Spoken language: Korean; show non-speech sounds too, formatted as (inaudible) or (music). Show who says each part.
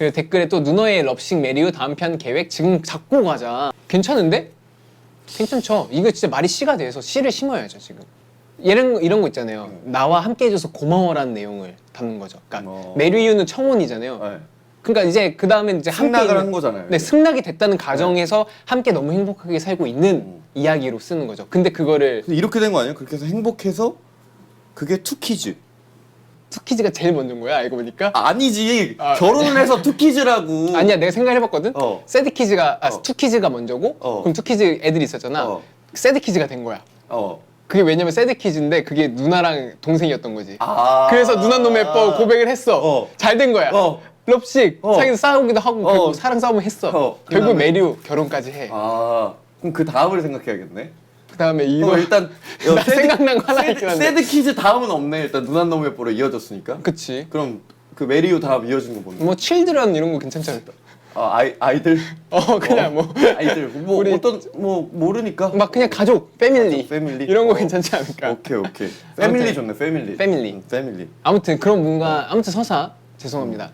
Speaker 1: 그리고 댓글에 또 누너의 럽싱 메리우 다음 편 계획 지금 잡고 가자. 괜찮은데? 괜찮죠. 이거 진짜 말이 씨가 돼서 씨를 심어야죠 지금. 이런 거- 이런 거 있잖아요. 나와 함께 해줘서 고마워라는 내용을 담는 거죠. 그러니까
Speaker 2: 어.
Speaker 1: 메리우는 청혼이잖아요.
Speaker 2: 네.
Speaker 1: 그러니까 이제 그 다음에 이제 함께
Speaker 2: 승낙을
Speaker 1: 있는-
Speaker 2: 한 거잖아요.
Speaker 1: 네, 승낙이 됐다는 가정에서 함께 너무 행복하게 살고 있는
Speaker 2: 음.
Speaker 1: 이야기로 쓰는 거죠. 근데 그거를
Speaker 2: 근데 이렇게 된 거 아니에요? 그렇게 해서 행복해서 그게 투키즈.
Speaker 1: 투키즈가 제일 먼저인 거야 알고 보니까.
Speaker 2: 아니지.
Speaker 1: 아,
Speaker 2: 결혼을 해서 (laughs) 투키즈라고.
Speaker 1: 아니야 내가 생각해봤거든.
Speaker 2: 어.
Speaker 1: 새드키즈가 아
Speaker 2: 어.
Speaker 1: 투키즈가 먼저고
Speaker 2: 어.
Speaker 1: 그럼 투키즈 애들이 있었잖아.
Speaker 2: 어.
Speaker 1: 새드키즈가 된 거야.
Speaker 2: 어.
Speaker 1: 그게 왜냐면 새드키즈인데 그게 누나랑 동생이었던 거지.
Speaker 2: 아.
Speaker 1: 그래서 누나 놈 예뻐 고백을 했어.
Speaker 2: 어.
Speaker 1: 잘 된 거야.
Speaker 2: 어.
Speaker 1: 럽식
Speaker 2: 어.
Speaker 1: 사귀서 싸우기도 하고
Speaker 2: 어.
Speaker 1: 결국 사랑 싸움을 했어.
Speaker 2: 어.
Speaker 1: 결국
Speaker 2: 그다음에?
Speaker 1: 메리우 결혼까지 해.
Speaker 2: 아. 그럼 그 다음을 생각해야겠네.
Speaker 1: 그 다음에 이거
Speaker 2: 이거 일단 (laughs)
Speaker 1: 나 생각난 거 하나 있긴 한데.
Speaker 2: 새드 키즈 다음은 없네. 일단 누나 놈의 뽀로 이어졌으니까.
Speaker 1: 그치.
Speaker 2: 그럼 그 메리우 다음 이어진 거 뭔데?
Speaker 1: 뭐 칠드런 이런 거 괜찮잖아.
Speaker 2: 아, 아이 아이들.
Speaker 1: 어 그냥
Speaker 2: 어.
Speaker 1: 뭐
Speaker 2: 아이들. 뭐
Speaker 1: 우리-
Speaker 2: 어떤 뭐 모르니까.
Speaker 1: 막 그냥 가족, 패밀리,
Speaker 2: 가족, 패밀리.
Speaker 1: 이런 거
Speaker 2: 어.
Speaker 1: 괜찮지 않을까?
Speaker 2: 오케이 오케이. 패밀리 좋네. 패밀리.
Speaker 1: 패밀리.
Speaker 2: 음, 패밀리.
Speaker 1: 아무튼 그런 뭔가 아무튼 서사 죄송합니다.